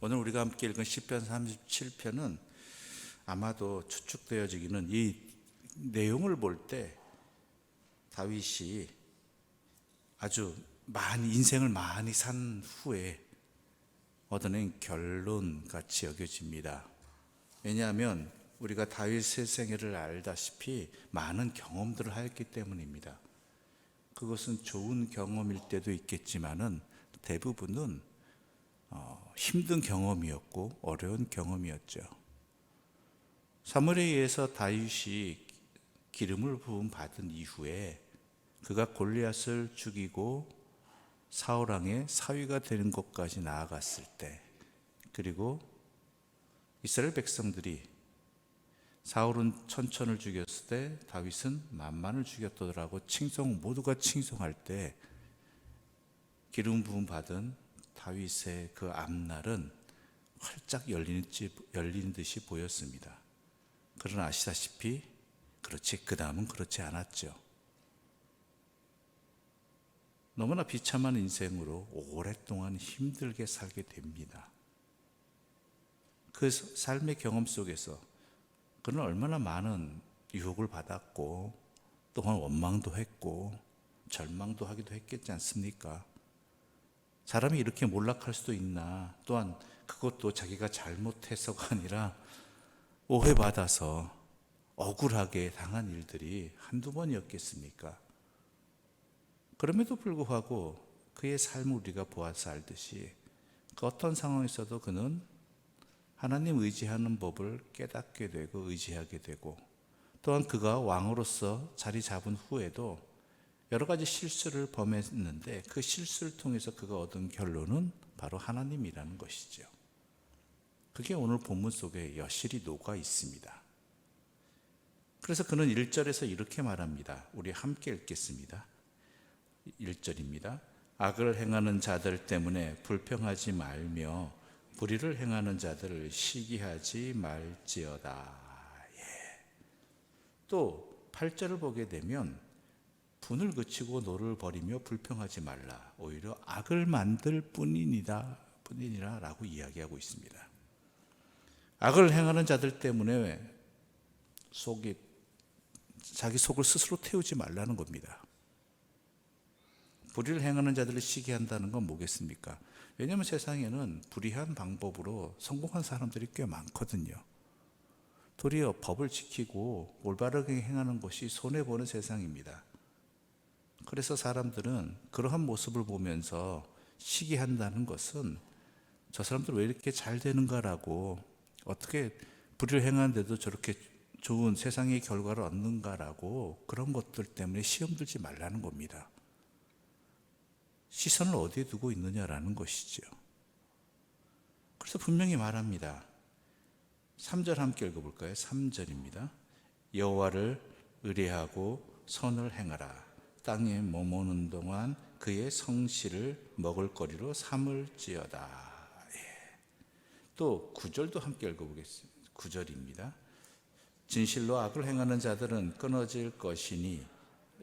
오늘 우리가 함께 읽은 시편 37편은 아마도 추측되어지기는 이 내용을 볼 때 다윗이 아주 많이 인생을 많이 산 후에 얻어낸 결론 같이 여겨집니다. 왜냐하면 우리가 다윗의 생애를 알다시피 많은 경험들을 하였기 때문입니다. 그것은 좋은 경험일 때도 있겠지만은 대부분은 어, 힘든 경험이었고 어려운 경험이었죠. 사무엘에 의해서 다윗이 기름을 부음 받은 이후에 그가 골리앗을 죽이고 사울 왕의 사위가 되는 것까지 나아갔을 때 그리고 이스라엘 백성들이 사울은 천천을 죽였을 때 다윗은 만만을 죽였더라고 칭송 모두가 칭송할 때 기름 부음 받은 다윗의 그 앞날은 활짝 열리는, 듯이 보였습니다. 그러나 아시다시피 그렇지 그 다음은 그렇지 않았죠. 너무나 비참한 인생으로 오랫동안 힘들게 살게 됩니다. 그 삶의 경험 속에서 그는 얼마나 많은 유혹을 받았고 또한 원망도 했고 절망도 하기도 했겠지 않습니까? 사람이 이렇게 몰락할 수도 있나 또한 그것도 자기가 잘못해서가 아니라 오해받아서 억울하게 당한 일들이 한두 번이었겠습니까? 그럼에도 불구하고 그의 삶을 우리가 보아서 알듯이 그 어떤 상황에서도 그는 하나님 의지하는 법을 깨닫게 되고 의지하게 되고 또한 그가 왕으로서 자리 잡은 후에도 여러 가지 실수를 범했는데 그 실수를 통해서 그가 얻은 결론은 바로 하나님이라는 것이죠. 그게 오늘 본문 속에 여실히 녹아 있습니다. 그래서 그는 1절에서 이렇게 말합니다. 우리 함께 읽겠습니다. 1절입니다. 악을 행하는 자들 때문에 불평하지 말며 불의를 행하는 자들을 시기하지 말지어다. 예. 또 8절을 보게 되면 분을 그치고 노를 버리며 불평하지 말라. 오히려 악을 만들 뿐이니다 뿐이니라 라고 이야기하고 있습니다. 악을 행하는 자들 때문에 속이 자기 속을 스스로 태우지 말라는 겁니다. 불의를 행하는 자들을 시기한다는 건 뭐겠습니까? 왜냐하면 세상에는 불의한 방법으로 성공한 사람들이 꽤 많거든요. 도리어 법을 지키고 올바르게 행하는 것이 손해보는 세상입니다. 그래서 사람들은 그러한 모습을 보면서 시기한다는 것은 저 사람들 왜 이렇게 잘 되는가라고 어떻게 불의를 행하는데도 저렇게 좋은 세상의 결과를 얻는가라고 그런 것들 때문에 시험 들지 말라는 겁니다. 시선을 어디에 두고 있느냐라는 것이죠. 그래서 분명히 말합니다. 3절 함께 읽어볼까요? 3절입니다. 여호와를 의뢰하고 선을 행하라. 땅에 머무는 동안 그의 성실을 먹을거리로 삼을지어다. 예. 또 9절도 함께 읽어보겠습니다. 9절입니다. 진실로 악을 행하는 자들은 끊어질 것이니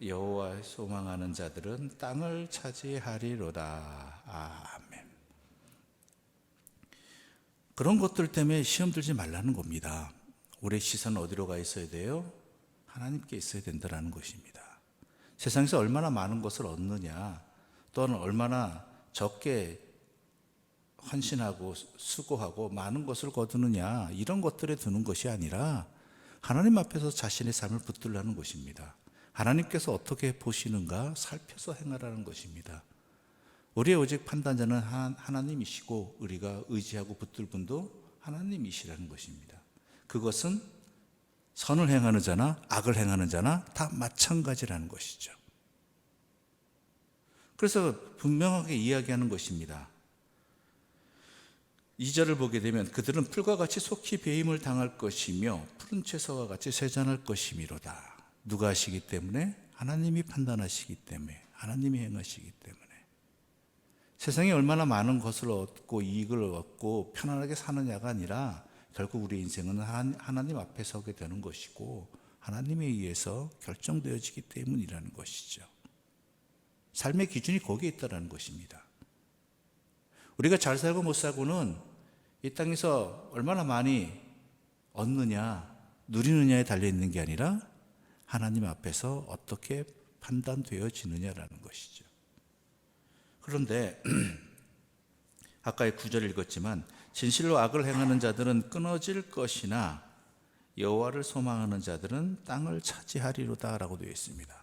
여호와 소망하는 자들은 땅을 차지하리로다. 아멘. 그런 것들 때문에 시험 들지 말라는 겁니다. 우리의 시선은 어디로 가 있어야 돼요? 하나님께 있어야 된다는 것입니다. 세상에서 얼마나 많은 것을 얻느냐, 또는 얼마나 적게 헌신하고 수고하고 많은 것을 거두느냐, 이런 것들에 두는 것이 아니라 하나님 앞에서 자신의 삶을 붙들라는 것입니다. 하나님께서 어떻게 보시는가 살펴서 행하라는 것입니다. 우리의 오직 판단자는 하나님이시고 우리가 의지하고 붙들 분도 하나님이시라는 것입니다. 그것은 선을 행하는 자나 악을 행하는 자나 다 마찬가지라는 것이죠. 그래서 분명하게 이야기하는 것입니다. 2절을 보게 되면 그들은 풀과 같이 속히 배임을 당할 것이며 푸른 채소와 같이 세잔할 것이미로다. 누가 하시기 때문에 하나님이 판단하시기 때문에 하나님이 행하시기 때문에 세상에 얼마나 많은 것을 얻고 이익을 얻고 편안하게 사느냐가 아니라 결국 우리 인생은 하나님 앞에 서게 되는 것이고 하나님에 의해서 결정되어지기 때문이라는 것이죠. 삶의 기준이 거기에 있다는 것입니다. 우리가 잘 살고 못 살고는 이 땅에서 얼마나 많이 얻느냐, 누리느냐에 달려 있는 게 아니라 하나님 앞에서 어떻게 판단되어지느냐라는 것이죠. 그런데 아까의 구절 읽었지만 진실로 악을 행하는 자들은 끊어질 것이나 여호와를 소망하는 자들은 땅을 차지하리로다라고 되어 있습니다.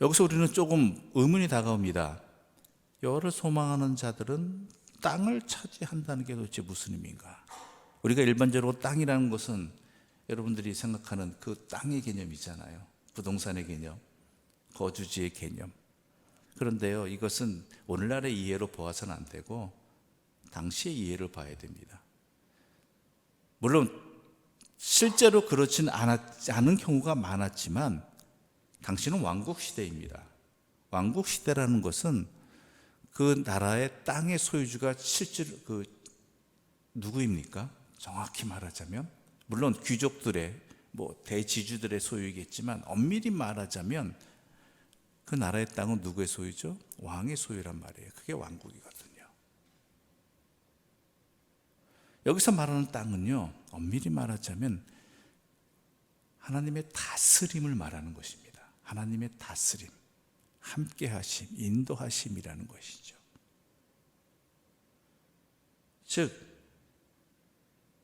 여기서 우리는 조금 의문이 다가옵니다. 여호와를 소망하는 자들은 땅을 차지한다는 게 도대체 무슨 의미인가? 우리가 일반적으로 땅이라는 것은 여러분들이 생각하는 그 땅의 개념이잖아요. 부동산의 개념, 거주지의 개념. 그런데요, 이것은 오늘날의 이해로 보아서는 안 되고 당시의 이해를 봐야 됩니다. 물론 실제로 그렇진 않았, 않은 경우가 많았지만 당시는 왕국 시대입니다. 왕국 시대라는 것은 그 나라의 땅의 소유주가 실제로 그 누구입니까? 정확히 말하자면 물론 귀족들의 뭐 대지주들의 소유이겠지만 엄밀히 말하자면 그 나라의 땅은 누구의 소유죠? 왕의 소유란 말이에요. 그게 왕국이거든요. 여기서 말하는 땅은요, 엄밀히 말하자면 하나님의 다스림을 말하는 것입니다. 하나님의 다스림, 함께 하심, 인도하심이라는 것이죠. 즉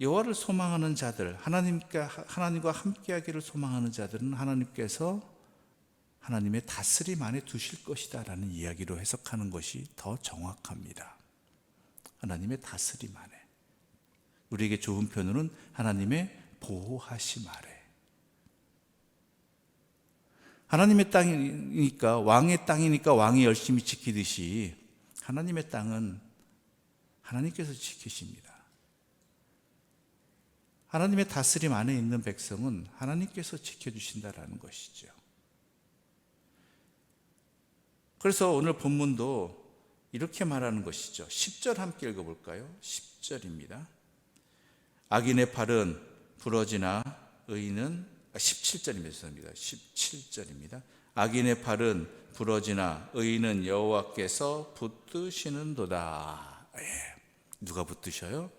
여호와를 소망하는 자들, 하나님과 하나님과 함께하기를 소망하는 자들은 하나님께서 하나님의 다스림 안에 두실 것이다라는 이야기로 해석하는 것이 더 정확합니다. 하나님의 다스림 안에. 우리에게 좋은 표현으로는 하나님의 보호하심 아래. 하나님의 땅이니까 왕의 땅이니까 왕이 열심히 지키듯이 하나님의 땅은 하나님께서 지키십니다. 하나님의 다스림 안에 있는 백성은 하나님께서 지켜주신다라는 것이죠. 그래서 오늘 본문도 이렇게 말하는 것이죠. 10절 함께 읽어볼까요? 10절입니다. 악인의 팔은 부러지나 의인은 17절입니다. 죄송합니다. 17절입니다. 악인의 팔은 부러지나 의인은 여호와께서 붙드시는도다. 예. 누가 붙드셔요?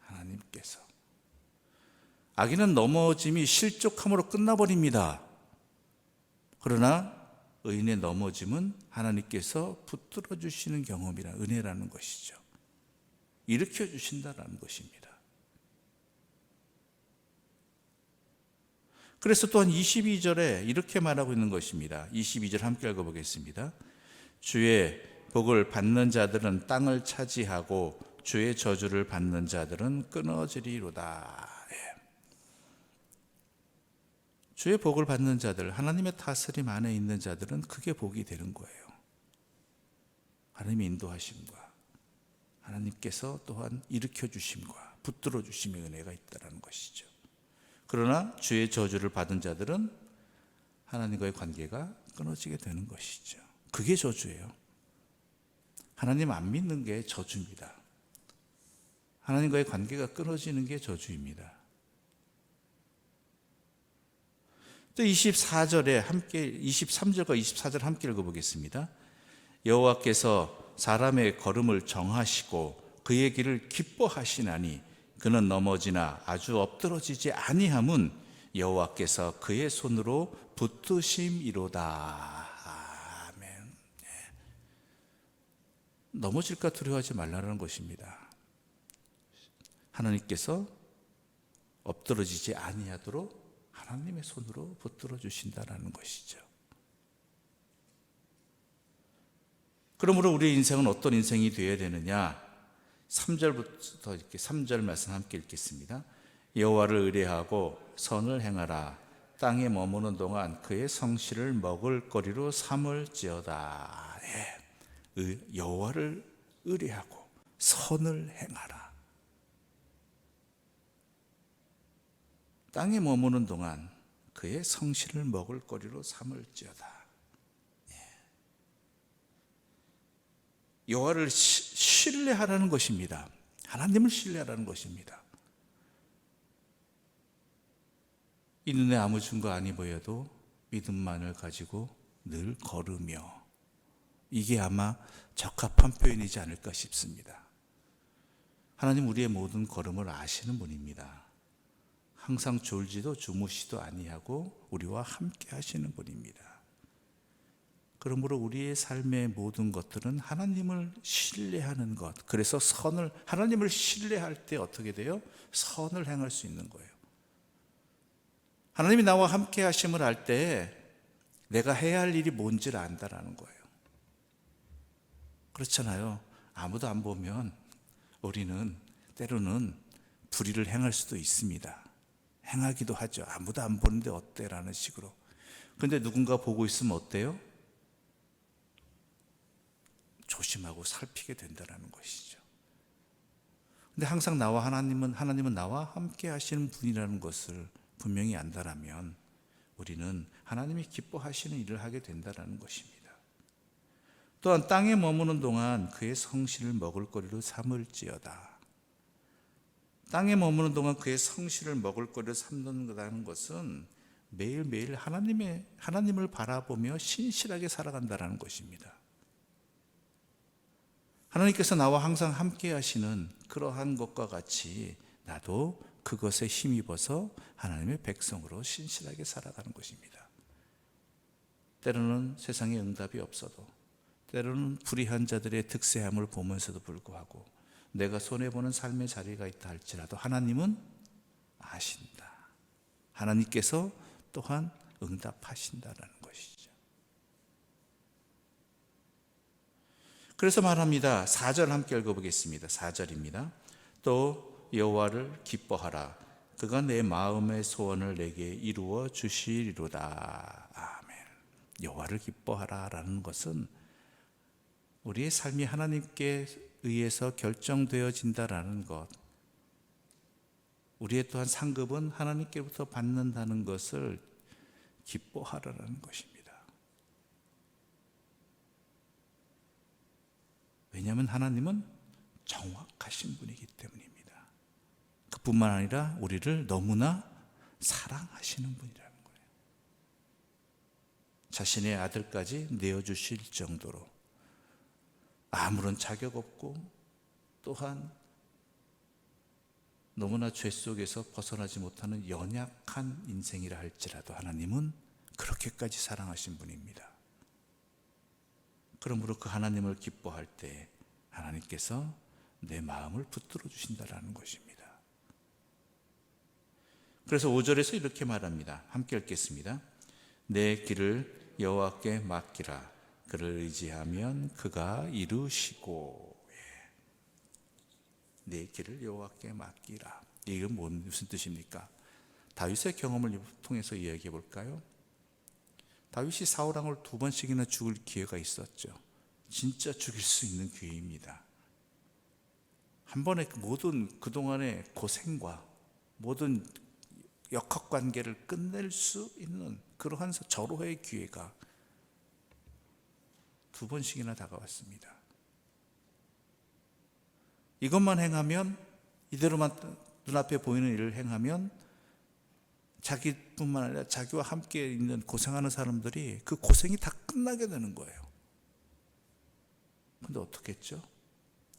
하나님께서. 악인은 넘어짐이 실족함으로 끝나버립니다. 그러나 의인의 넘어짐은 하나님께서 붙들어 주시는 경험이라 은혜라는 것이죠. 일으켜 주신다라는 것입니다. 그래서 또한 22절에 이렇게 말하고 있는 것입니다. 22절 함께 읽어보겠습니다. 주의 복을 받는 자들은 땅을 차지하고 주의 저주를 받는 자들은 끊어지리로다. 예. 주의 복을 받는 자들, 하나님의 다스림 안에 있는 자들은 그게 복이 되는 거예요. 하나님의 인도하심과 하나님께서 또한 일으켜 주심과 붙들어 주심의 은혜가 있다라는 것이죠. 그러나 주의 저주를 받은 자들은 하나님과의 관계가 끊어지게 되는 것이죠. 그게 저주예요. 하나님 안 믿는 게 저주입니다. 하나님과의 관계가 끊어지는 게 저주입니다. 또 24절에 함께 23절과 24절 함께 읽어보겠습니다. 여호와께서 사람의 걸음을 정하시고 그의 길을 기뻐하시나니 그는 넘어지나 아주 엎드러지지 아니함은 여호와께서 그의 손으로 붙드심이로다. 아멘. 네. 넘어질까 두려워하지 말라는 것입니다. 하나님께서 엎드러지지 아니하도록 하나님의 손으로 붙들어 주신다라는 것이죠. 그러므로 우리의 인생은 어떤 인생이 되어야 되느냐? 3절부터 이렇게 3절 말씀 함께 읽겠습니다. 여호와를 의뢰하고 선을 행하라. 땅에 머무는 동안 그의 성실을 먹을 거리로 삼을지어다. 예. 여호와를 의뢰하고 선을 행하라. 땅에 머무는 동안 그의 성실을 먹을 거리로 삼을지어다. 여호와를 신뢰하라는 것입니다. 하나님을 신뢰하라는 것입니다. 이 눈에 아무 증거 아니 보여도 믿음만을 가지고 늘 걸으며 이게 아마 적합한 표현이지 않을까 싶습니다. 하나님 우리의 모든 걸음을 아시는 분입니다. 항상 졸지도 주무시도 아니하고 우리와 함께 하시는 분입니다. 그러므로 우리의 삶의 모든 것들은 하나님을 신뢰하는 것. 그래서 선을 하나님을 신뢰할 때 어떻게 돼요? 선을 행할 수 있는 거예요. 하나님이 나와 함께 하심을 알 때 내가 해야 할 일이 뭔지를 안다라는 거예요. 그렇잖아요. 아무도 안 보면 우리는 때로는 불의를 행할 수도 있습니다. 행하기도 하죠. 아무도 안 보는데 어때라는 식으로. 근데 누군가 보고 있으면 어때요? 조심하고 살피게 된다는 것이죠. 근데 항상 나와 하나님은 하나님은 나와 함께 하시는 분이라는 것을 분명히 안다라면 우리는 하나님이 기뻐하시는 일을 하게 된다는 것입니다. 또한 땅에 머무는 동안 그의 성실을 먹을 거리로 삼을지어다. 땅에 머무는 동안 그의 성실을 먹을 거리로 삼는다는 것은 매일매일 하나님의 하나님을 바라보며 신실하게 살아간다는 것입니다. 하나님께서 나와 항상 함께 하시는 그러한 것과 같이 나도 그것에 힘입어서 하나님의 백성으로 신실하게 살아가는 것입니다. 때로는 세상에 응답이 없어도 때로는 불의한 자들의 득세함을 보면서도 불구하고 내가 손해보는 삶의 자리가 있다 할지라도 하나님은 아신다. 하나님께서 또한 응답하신다라는 것이죠. 그래서 말합니다. 4절 함께 읽어보겠습니다. 4절입니다. 또 여호와를 기뻐하라. 그가 내 마음의 소원을 내게 이루어 주시리로다. 아멘. 여호와를 기뻐하라라는 것은 우리의 삶이 하나님께 의해서 결정되어진다라는 것. 우리의 또한 상급은 하나님께로부터 받는다는 것을 기뻐하라는 것입니다. 왜냐하면 하나님은 정확하신 분이기 때문입니다. 그뿐만 아니라 우리를 너무나 사랑하시는 분이라는 거예요. 자신의 아들까지 내어주실 정도로 아무런 자격 없고 또한 너무나 죄 속에서 벗어나지 못하는 연약한 인생이라 할지라도 하나님은 그렇게까지 사랑하신 분입니다. 그러므로 그 하나님을 기뻐할 때 하나님께서 내 마음을 붙들어 주신다라는 것입니다. 그래서 5절에서 이렇게 말합니다. 함께 읽겠습니다. 내 길을 여호와께 맡기라. 그를 의지하면 그가 이루시고 예. 내 길을 여호와께 맡기라. 이건 뭔 무슨 뜻입니까? 다윗의 경험을 통해서 이야기해 볼까요? 다윗이 사울 왕을 두 번씩이나 죽을 기회가 있었죠. 진짜 죽일 수 있는 기회입니다. 한 번에 모든 그동안의 고생과 모든 역학 관계를 끝낼 수 있는 그러한 절호의 기회가 두 번씩이나 다가왔습니다. 이것만 행하면 이대로만 눈앞에 보이는 일을 행하면 자기뿐만 아니라 자기와 함께 있는 고생하는 사람들이 그 고생이 다 끝나게 되는 거예요. 근데 어떻게 했죠?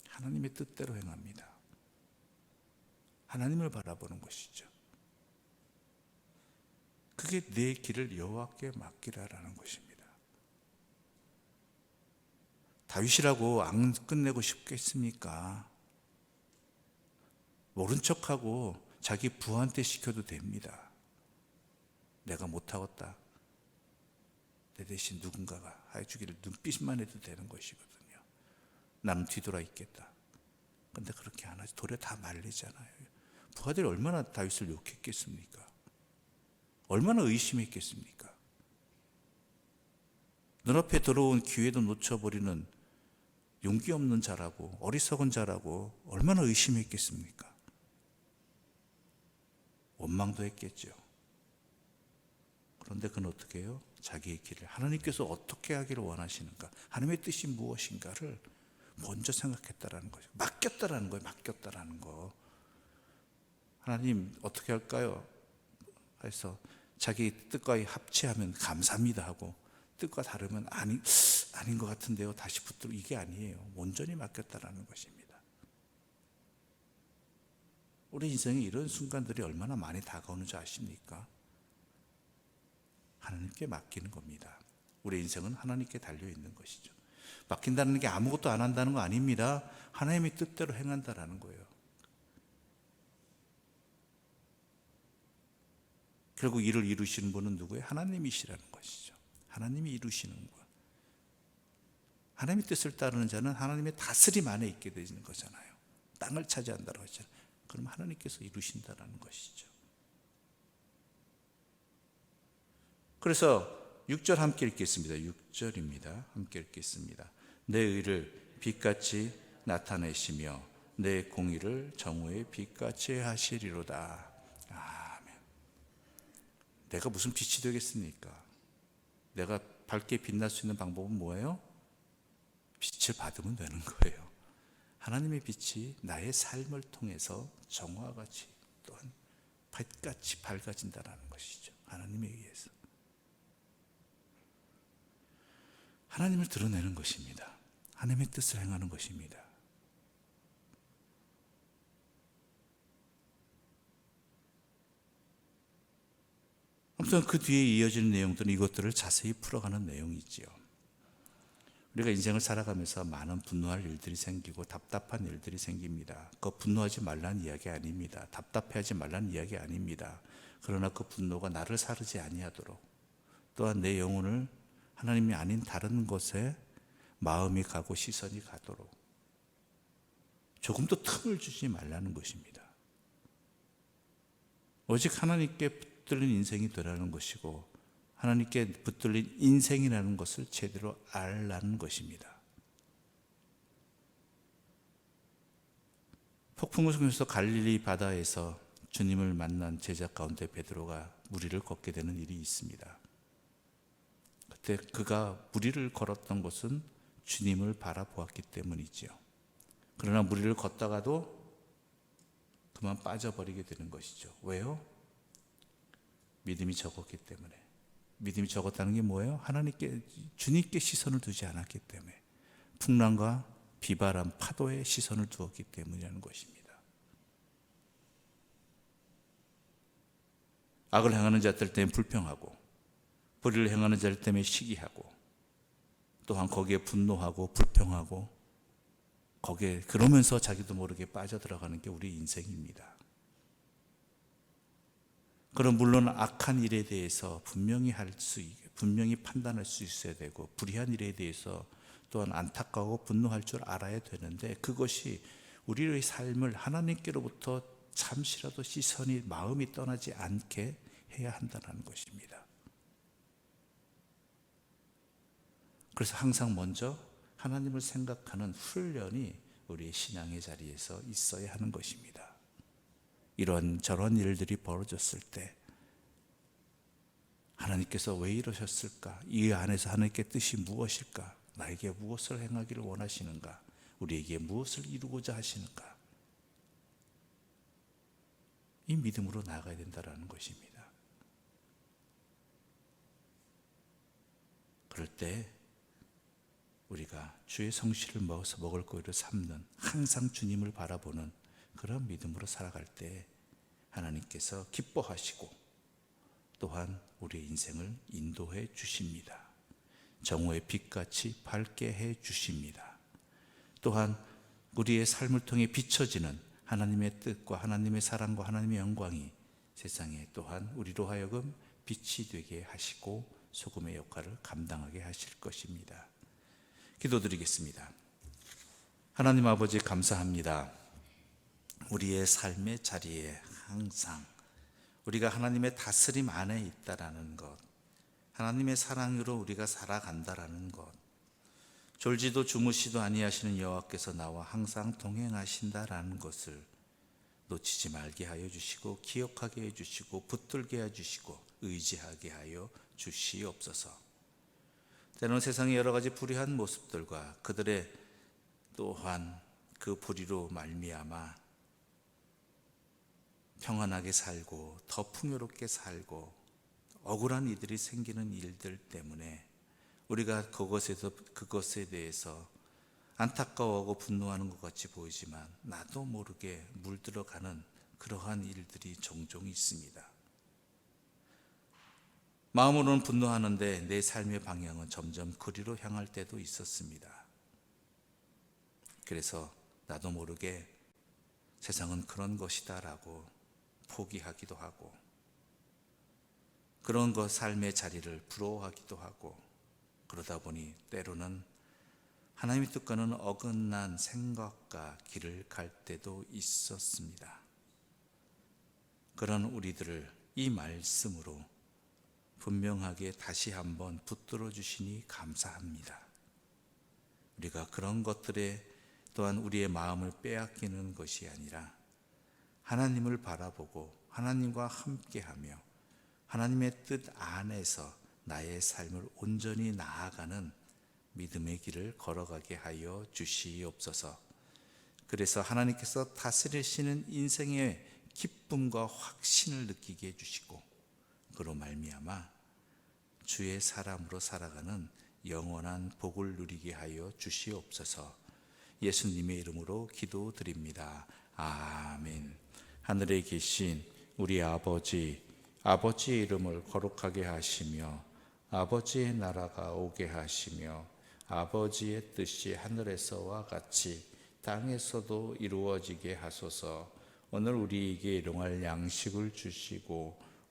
하나님의 뜻대로 행합니다. 하나님을 바라보는 것이죠. 그게 내 길을 여호와께 맡기라라는 것입니다. 다윗이라고 안 끝내고 싶겠습니까? 모른 척하고 자기 부한테 시켜도 됩니다. 내가 못하겠다. 내 대신 누군가가 해주기를 눈빛만 해도 되는 것이거든요. 나는 뒤돌아 있겠다. 근데 그렇게 안 하지. 도리어 다 말리잖아요. 부하들이 얼마나 다윗을 욕했겠습니까? 얼마나 의심했겠습니까? 눈앞에 들어온 기회도 놓쳐버리는 용기 없는 자라고 어리석은 자라고 얼마나 의심했겠습니까? 원망도 했겠죠. 그런데 그는 어떻게 해요? 자기의 길을 하나님께서 어떻게 하기를 원하시는가? 하나님의 뜻이 무엇인가를 먼저 생각했다라는 거죠. 맡겼다라는 거예요. 맡겼다라는 거. 하나님 어떻게 할까요? 해서 자기 뜻과 합치하면 감사합니다 하고 뜻과 다르면 아니 아닌 것 같은데요. 다시 붙들고 이게 아니에요. 온전히 맡겼다라는 것입니다. 우리 인생에 이런 순간들이 얼마나 많이 다가오는 줄 아십니까? 하나님께 맡기는 겁니다. 우리 인생은 하나님께 달려 있는 것이죠. 맡긴다는 게 아무것도 안 한다는 거 아닙니다. 하나님의 뜻대로 행한다라는 거예요. 결국 일을 이루시는 분은 누구예요? 하나님이시라는 것이죠. 하나님이 이루시는 것. 하나님의 뜻을 따르는 자는 하나님의 다스림 안에 있게 되는 거잖아요. 땅을 차지한다고 하잖아요. 그럼 하나님께서 이루신다라는 것이죠. 그래서 6절 함께 읽겠습니다. 6절입니다. 함께 읽겠습니다. 내 의를 빛같이 나타내시며 내 공의를 정오의 빛같이 하시리로다. 아멘. 내가 무슨 빛이 되겠습니까? 내가 밝게 빛날 수 있는 방법은 뭐예요? 빛을 받으면 되는 거예요. 하나님의 빛이 나의 삶을 통해서 정화와 같이 또한 빛같이 밝아진다는 것이죠. 하나님에 의해서. 하나님을 드러내는 것입니다. 하나님의 뜻을 행하는 것입니다. 아무튼 그 뒤에 이어지는 내용들은 이것들을 자세히 풀어가는 내용이지요. 우리가 인생을 살아가면서 많은 분노할 일들이 생기고 답답한 일들이 생깁니다. 그 분노하지 말라는 이야기 아닙니다. 답답해하지 말라는 이야기 아닙니다. 그러나 그 분노가 나를 사르지 아니하도록 또한 내 영혼을 하나님이 아닌 다른 곳에 마음이 가고 시선이 가도록 조금도 틈을 주지 말라는 것입니다. 오직 하나님께 붙들린 인생이 되라는 것이고 하나님께 붙들린 인생이라는 것을 제대로 알라는 것입니다. 폭풍을 속에서 갈릴리 바다에서 주님을 만난 제자 가운데 베드로가 무리를 걷게 되는 일이 있습니다. 그때 그가 무리를 걸었던 것은 주님을 바라보았기 때문이지요. 그러나 무리를 걷다가도 그만 빠져버리게 되는 것이죠. 왜요? 믿음이 적었기 때문에. 믿음이 적었다는 게 뭐예요? 하나님께, 주님께 시선을 두지 않았기 때문에. 풍랑과 비바람, 파도에 시선을 두었기 때문이라는 것입니다. 악을 행하는 자들 때문에 불평하고, 불의를 행하는 자들 때문에 시기하고, 또한 거기에 분노하고, 불평하고, 거기에 그러면서 자기도 모르게 빠져들어가는 게 우리 인생입니다. 그럼 물론 악한 일에 대해서 분명히 할 수, 분명히 판단할 수 있어야 되고 불의한 일에 대해서 또한 안타까워 분노할 줄 알아야 되는데 그것이 우리의 삶을 하나님께로부터 잠시라도 시선이 마음이 떠나지 않게 해야 한다는 것입니다. 그래서 항상 먼저 하나님을 생각하는 훈련이 우리의 신앙의 자리에서 있어야 하는 것입니다. 이런 저런 일들이 벌어졌을 때 하나님께서 왜 이러셨을까? 이 안에서 하나님께 뜻이 무엇일까? 나에게 무엇을 행하기를 원하시는가? 우리에게 무엇을 이루고자 하시는가? 이 믿음으로 나아가야 된다는 것입니다. 그럴 때 우리가 주의 성실을 먹어서 먹을 거리를 삼는 항상 주님을 바라보는 그런 믿음으로 살아갈 때 하나님께서 기뻐하시고 또한 우리의 인생을 인도해 주십니다. 정오의 빛같이 밝게 해 주십니다. 또한 우리의 삶을 통해 비춰지는 하나님의 뜻과 하나님의 사랑과 하나님의 영광이 세상에 또한 우리로 하여금 빛이 되게 하시고 소금의 역할을 감당하게 하실 것입니다. 기도드리겠습니다. 하나님 아버지 감사합니다. 우리의 삶의 자리에 항상 우리가 하나님의 다스림 안에 있다라는 것, 하나님의 사랑으로 우리가 살아간다라는 것, 졸지도 주무시도 아니하시는 여호와께서 나와 항상 동행하신다라는 것을 놓치지 말게 하여 주시고 기억하게 해 주시고 붙들게 해 주시고 의지하게 하여 주시옵소서. 때로는 세상의 여러 가지 불의한 모습들과 그들의 또한 그 불의로 말미암아 평안하게 살고 더 풍요롭게 살고 억울한 이들이 생기는 일들 때문에 우리가 그것에서 그것에 대해서 안타까워하고 분노하는 것 같이 보이지만 나도 모르게 물들어가는 그러한 일들이 종종 있습니다. 마음으로는 분노하는데 내 삶의 방향은 점점 그리로 향할 때도 있었습니다. 그래서 나도 모르게 세상은 그런 것이다 라고 포기하기도 하고 그런 것 삶의 자리를 부러워하기도 하고 그러다 보니 때로는 하나님의 뜻과는 어긋난 생각과 길을 갈 때도 있었습니다. 그런 우리들을 이 말씀으로 분명하게 다시 한번 붙들어 주시니 감사합니다. 우리가 그런 것들에 또한 우리의 마음을 빼앗기는 것이 아니라 하나님을 바라보고 하나님과 함께하며 하나님의 뜻 안에서 나의 삶을 온전히 나아가는 믿음의 길을 걸어가게 하여 주시옵소서. 그래서 하나님께서 다스리시는 인생의 기쁨과 확신을 느끼게 해주시고 그로 말미암아 주의 사람으로 살아가는 영원한 복을 누리게 하여 주시옵소서. 예수님의 이름으로 기도드립니다. 아멘. 하늘에 계신 우리 아버지, 아버지의 이름을 거룩하게 하시며 아버지의 나라가 오게 하시며 아버지의 뜻이 하늘에서와 같이 땅에서도 이루어지게 하소서. 오늘 우리에게 일용할 양식을 주시고